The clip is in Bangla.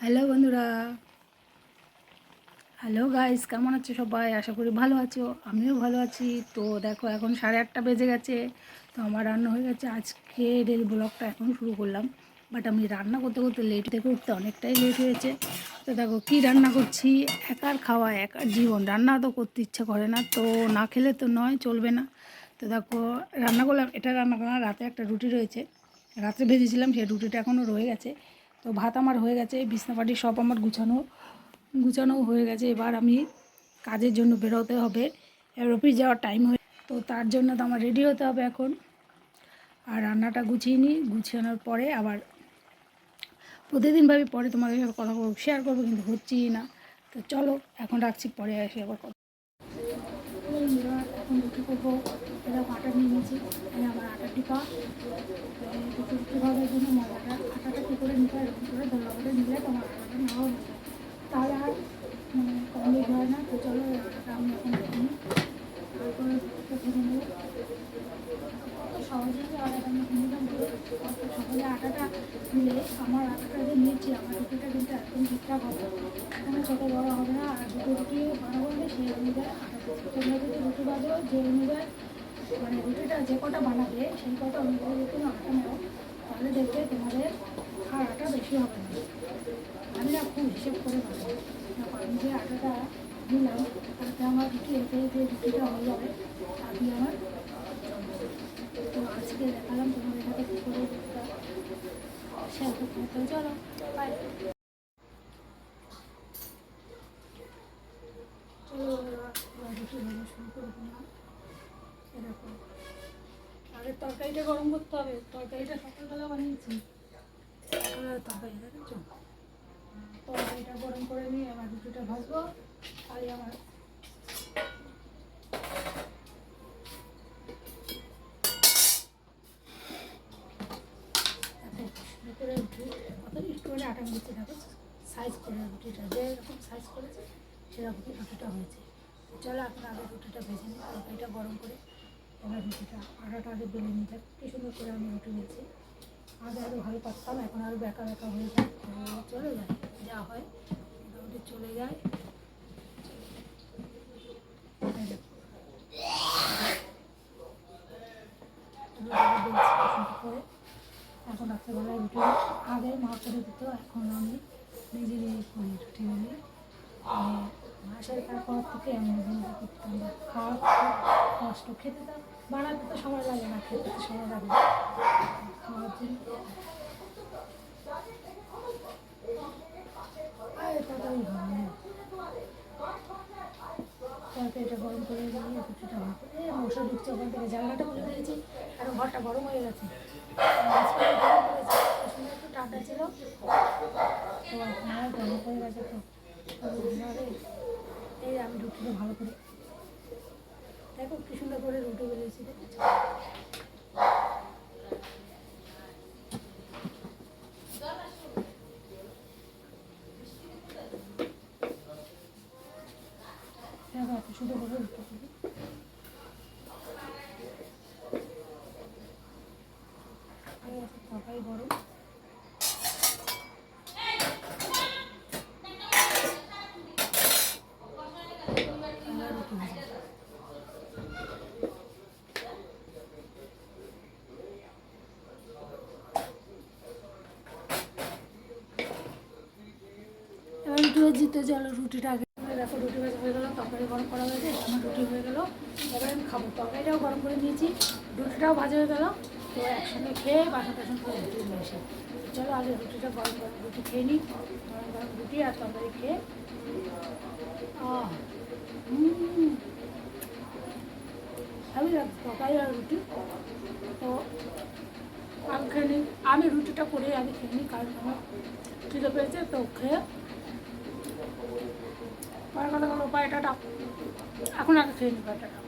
হ্যালো বন্ধুরা। হ্যালো গাইস কেমন আছো সবাই? আশা করি ভালো আছো, আমিও ভালো আছি। তো দেখো, এখন সাড়ে আটটা বেজে গেছে। তো আমার রান্না হয়ে গেছে। আজকে এই ব্লগটা এখন শুরু করলাম। বাট আমি রান্না করতে করতে লেট উঠতে অনেকটাই লেট হয়েছে। তো দেখো, কি রান্না করছি? একার খাওয়া, একার জীবন। রান্না তো করতে ইচ্ছে করে না। তো না খেলে তো নয়, চলবে না। তো দেখো, রান্না করলাম। এটা রান্না করলাম রাতে একটা রুটি রয়েছে। রাত্রে ভেজেছিলাম, সেই রুটিটা এখনও রয়ে গেছে। তো ভাত আমার হয়ে গেছে বিছনাপাটি সব আমার গুছানো। গুছানো হয়ে গেছে, এবার আমি কাজের জন্য বেরোতে হবে। এবার অফিস যাওয়ার টাইম হয়ে তো তার জন্য তো আমার রেডি হতে হবে এখন। আর রান্নাটা গুছিয়ে নিই, গুছানোর পরে আবার প্রতিদিন ভাবি পরে তোমাদের সাথে কথা বলব শেয়ার করব, কিন্তু হচ্ছেই না। তো চলো, এখন রাখছি, পরে আসি আবার কথা এখন করব নিয়েছি এই আমার আটার রুটি ভাবের জন্য ময়দাটা আটাটা কী করে নিতে হয়, এরকম করে করে নিলে তোমার আটাটা নেওয়া যায়। তাহলে আর মানে কমপ্লিট হয় না, তো চলো আটাটা আমি এখন নিই। তারপরে ভেজে নেব। কত সহজে যে আটাটা আমি ভেঙে দিলাম কত সহজে আটাটা নিলে, আমার আটাটা যে নিয়েছি, আমার রুটিটা কিন্তু একদম ঠিকঠাক হবে। কোনো ছোটো বড়ো হবে না, আর দুটো রুটি বানাবো সেই অনুযায়ী আটা তোমরা যদি রুটি বাজো যে অনুযায়ী মানে রুটিটা যে কটা বানাবে, সেই কটা অনুযায়ী যদি তুমি আটা নাও। তাহলে দেখবে তোমাদের আর আটা বেশি হবে। না আমি না খুব হিসেব করে বানাবো আমি যে আটাটা দিলাম তাতে আমার রুটি এতে যে রুটিটা হয়ে যাবে দিয়ে আমার তো আজকে দেখালাম তোমাদের সাথে কী করে চলো বাই চলো রুটি শুরু আগে তরকারিটা গরম করতে হবে, তরকারিটা সকালবেলা বানিয়েছি। আর তরকারিটা গরম করে নিয়ে আবার রুটিটা ভাজবো খালি আমার করে সাইজ করে রুটিটা, যেরকম সাইজ করেছে, সেরকমই রুটিটা হয়েছে। চলো এখন আগে রুটিটা ভেজে নিই, তরকারিটা গরম করে এবার রুটিটা আটাটা আগে বেলে নিতে কি সুন্দর করে আমি রুটি নিয়েছি। আগে আরও ভালো পারতাম। এখন আরও বেকা বেকা হয়ে যায়। চলে যায় যা হয়। মোটামুটি চলে যায়। এখন রাত্রেবেলায় রুটি আগে মা করে দিত, এখন আমি নিজে নিজে করি রুটি মাসের কাজ করার থেকে আমি করতাম। খাওয়া কষ্ট। খেতে তো বানাতে তো সময় লাগে না, খেতে সময় লাগে গরম করে মশা ঢুকছে ওখান থেকে, জানলাটা আর ঘরটা গরম হয়ে গেছে। একটু তো গরম গেছে তো। এই আমি ভালো করে। দেখো কি সুন্দর করে রুটো বেরিয়েছি দেখেছ দেখো এত সুন্দর করে রুটি করি আর এত তরকারি গরম আমরা রুটি ভাজা ভাজিতে চলো রুটিটা আগে দেখো, রুটি ভাজা হয়ে গেলো, তরকারি গরম করা হয়েছে আমার রুটি হয়ে গেলো। এবার আমি খাব। তরকারিটাও গরম করে নিয়েছি, রুটিটাও ভাজা হয়ে গেলো। তো একসঙ্গে খেয়ে বাসন টাসন করে রুটি নিয়ে এসে চলো আগে রুটিটা গরম গরম রুটি খেয়ে নিই, গরম গরম রুটি আর তরকারি খেয়ে। আমি তরকারি আর রুটি। তো আমি খেয়ে আমি রুটিটা করে আগে খেয়ে নিই, কারণ আমার খিদে পেয়েছে, তো খেয়ে পরে কথা বলো এটা এখন আগে খেয়ে নিই পায়টাটা